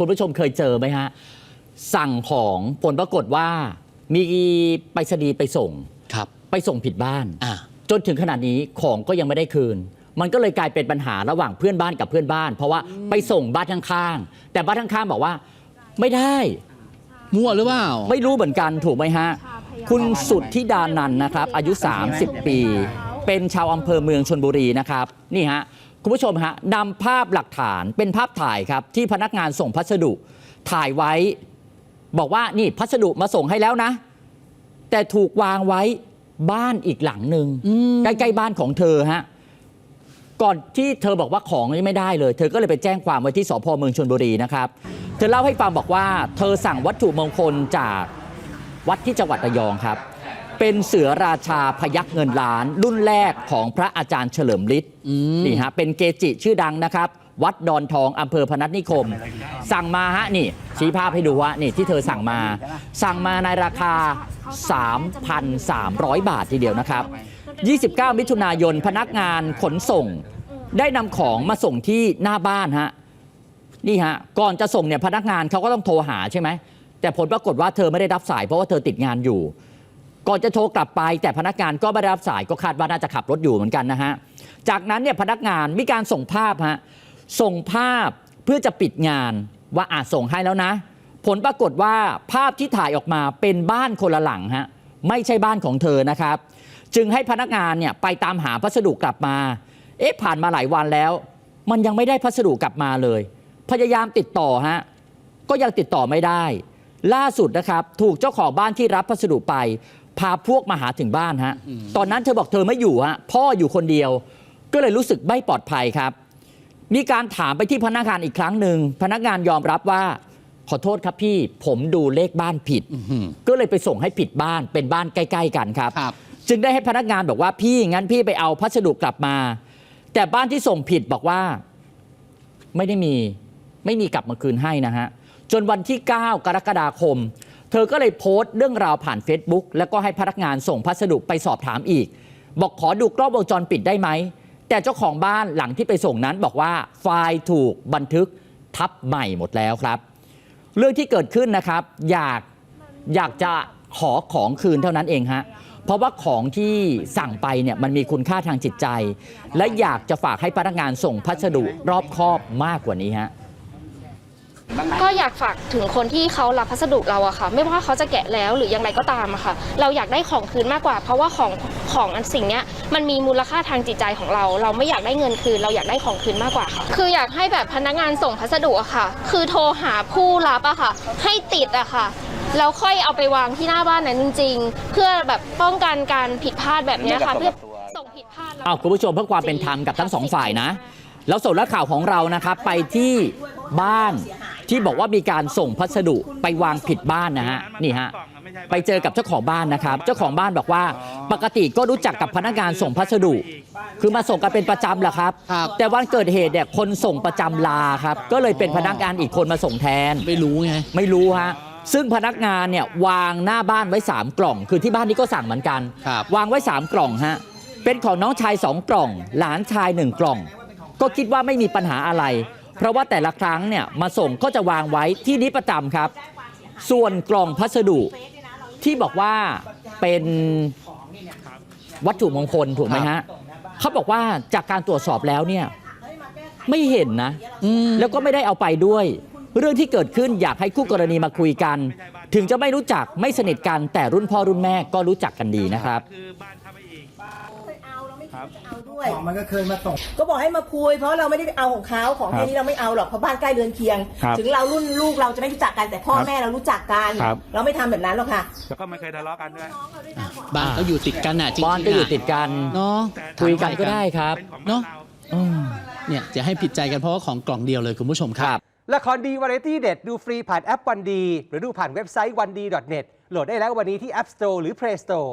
คุณผู้ชมเคยเจอไหมฮะ สั่งของผลปรากฏว่า มีไปรษณีย์ไปส่ง ครับ ไปส่งผิดบ้าน อ่า จนถึงขนาดนี้ของก็ยังไม่ได้คืน มันก็เลยกลายเป็นปัญหาระหว่างเพื่อนบ้านกับเพื่อนบ้าน เพราะว่าไปส่งบ้านข้างๆแต่บ้านข้างๆบอกว่า ไม่ได้ มั่วหรือเปล่า ไม่รู้เหมือนกันถูกไหมฮะ คุณสุดที่ดานันท์นะครับ อายุ 30 ปี เป็นชาวอำเภอเมืองชนบุรีนะครับ นี่ฮะ คุณผู้ชมฮะนำภาพหลักฐานเป็นภาพถ่ายครับ ที่พนักงานส่งพัสดุถ่ายไว้ บอกว่านี่พัสดุมาส่งให้แล้วนะ แต่ถูกวางไว้บ้านอีกหลังหนึ่งอืมใกล้ๆบ้านของเธอฮะก่อนที่เธอบอกว่าของยังไม่ได้เลย เธอก็เลยไปแจ้งความไว้ที่สพเมืองชนบุรีนะครับ เธอเล่าให้ฟังบอกว่า เธอสั่งวัตถุมงคลจากวัดที่จังหวัดระยองครับ เป็นเสือราชาพยักเงินล้าน รุ่นแรกของพระอาจารย์เฉลิมฤทธิ์อืมนี่ฮะเป็นเกจิชื่อดังนะครับ วัดดอนทองอำเภอพนัสนิคม สั่งมาฮะนี่ชี้ภาพให้ดูว่านี่ที่เธอสั่งมา สั่งมาในราคา 3,300 บาททีเดียวนะครับ 29 มิถุนายนพนักงานขนส่ง ได้นำของมาส่งที่หน้าบ้านฮะนี่ฮะก่อนจะส่งเนี่ยพนักงานเขาก็ต้องโทรหาใช่ไหมแต่ผลปรากฏว่าเธอไม่ได้รับสายเพราะว่าเธอติดงานอยู่ ก่อนจะโทรกลับไปแต่พนักงานก็ไม่ได้รับสายก็คาดว่าน่าจะขับรถอยู่เหมือนกันนะฮะ จากนั้นเนี่ยพนักงานมีการส่งภาพฮะส่งภาพเพื่อจะปิดงานว่าอาจส่งให้แล้วนะ ผลปรากฏว่าภาพที่ถ่ายออกมาเป็นบ้านคนละหลังฮะไม่ใช่บ้านของเธอนะครับ จึงให้พนักงานเนี่ยไปตามหาพัสดุกลับมา เอ๊ะผ่านมาหลายวันแล้ว มันยังไม่ได้พัสดุกลับมาเลย พยายามติดต่อฮะก็ยังติดต่อไม่ได้ ล่าสุดนะครับถูกเจ้าของบ้านที่รับพัสดุไป พาพวกมาหาถึงบ้านฮะ ตอนนั้นเธอบอกเธอไม่อยู่ฮะ พ่ออยู่คนเดียว ก็เลยรู้สึกไม่ปลอดภัยครับ มีการถามไปที่พนักงานอีกครั้งหนึ่ง พนักงานยอมรับว่า ขอโทษครับพี่ ผมดูเลขบ้านผิดอืมก็เลยไปส่งให้ผิดบ้าน เป็นบ้านใกล้ ๆ กันครับครับ จึงได้ให้พนักงานบอกว่าพี่งั้นพี่ไปเอาพัสดุกลับมา แต่บ้านที่ส่งผิดบอกว่า ไม่ได้มี ไม่มีกลับมาคืนให้นะฮะ จนวันที่ 9 กรกฎาคม เธอก็เลยโพสต์เรื่องราวผ่าน Facebook แล้วก็ให้พนักงานส่งพัสดุไปสอบถามอีก บอกขอดูกล้องวงจรปิดได้ไหม แต่เจ้าของบ้านหลังที่ไปส่งนั้นบอกว่าไฟล์ถูกบันทึกทับใหม่หมดแล้วครับ เรื่องที่เกิดขึ้นนะครับ อยากอยากจะขอของคืนเท่านั้นเองฮะเพราะว่าของที่สั่งไปเนี่ยมันมีคุณค่าทางจิตใจ และอยากจะฝากให้พนักงานส่งพัสดุรอบคอบมากกว่านี้ฮะ ก็อยากฝากถึงคนที่เขารับพัสดุเราอะค่ะ ไม่ว่าเขาจะแกะแล้วหรืออย่างไรก็ตามอะค่ะ เราอยากได้ของคืนมากกว่า เพราะว่าของของอันสิ่งเนี้ยมันมีมูลค่าทางจิตใจของเรา เราไม่อยากได้เงินคืน เราอยากได้ของคืนมากกว่าค่ะ คืออยากให้แบบพนักงานส่งพัสดุอะค่ะ คือโทรหาผู้รับอะค่ะ ให้ติดอะค่ะแล้วค่อยเอาไปวางที่หน้าบ้านนั้นจริง ๆ เพื่อแบบป้องกันการผิดพลาดแบบเนี้ยค่ะเพื่อส่งผิดพลาดแล้วอ้าวคุณผู้ชมเพื่อความเป็นธรรมกับทั้งสองฝ่ายนะ แล้วส่งนักข่าวของเรานะครับไปที่บ้าน ที่บอกว่ามีการส่งพัสดุไปวางผิดบ้านนะฮะนี่ฮะไปเจอกับเจ้าของบ้านนะครับ เจ้าของบ้านบอกว่าปกติก็รู้จักกับพนักงานส่งพัสดุ คือมาส่งกันเป็นประจำแหละครับครับ แต่วันเกิดเหตุเนี่ยคนส่งประจำลาครับก็เลยเป็นพนักงานอีกคนมาส่งแทนไม่รู้ไงไม่รู้ฮะซึ่งพนักงานเนี่ยวางหน้าบ้านไว้ 3 กล่อง คือที่บ้านนี้ก็สั่งเหมือนกันครับวางไว้ 3 กล่องฮะเป็นของน้องชาย 2 กล่อง หลานชาย 1 กล่อง ก็คิดว่าไม่มีปัญหาอะไร เพราะว่าแต่ละครั้งเนี่ยมาส่งก็จะวางไว้ที่นี้ประจำครับ ส่วนกล่องพัสดุที่บอกว่าเป็นวัตถุมงคลถูกไหมฮะเขาบอกว่าจากการตรวจสอบแล้วเนี่ยไม่เห็นนะอืมแล้วก็ไม่ได้เอาไปด้วย เรื่องที่เกิดขึ้นอยากให้คู่กรณีมาคุยกัน ถึงจะไม่รู้จักไม่สนิทกันแต่รุ่นพ่อรุ่นแม่ก็รู้จักกันดีนะครับ เอาเราไม่คิดจะเอาด้วยของมันก็เคยมาส่งก็บอกให้มาคุย เพราะเราไม่ได้เอาของเขาของครับแค่นี้เราไม่เอาหรอกเพราะบ้านใกล้เดือนเคียงครับถึงเรารุ่นลูกเราจะไม่รู้จักกันแต่พ่อครับแม่เรารู้จักกันครับเราไม่ทำแบบนั้นหรอกค่ะแล้วก็ไม่เคยทะเลาะกันด้วยบ้านก็อยู่ติดกันอะจริงๆบ้านก็อยู่ติดกันเนาะคุยกันก็ได้ครับเป็นของเนบ้าอะนเราอืมเนี่ยจะให้ผิดใจกันเพราะว่าของกล่องเดียวเลยคุณผู้ชมครับละครดีวาไรตี้เด็ดดูฟรีผ่านแอปวันดี หรือดูผ่านเว็บไซต์วันดี .net โหลดได้แล้ววันนี้ที่ App Store หรือ Play Store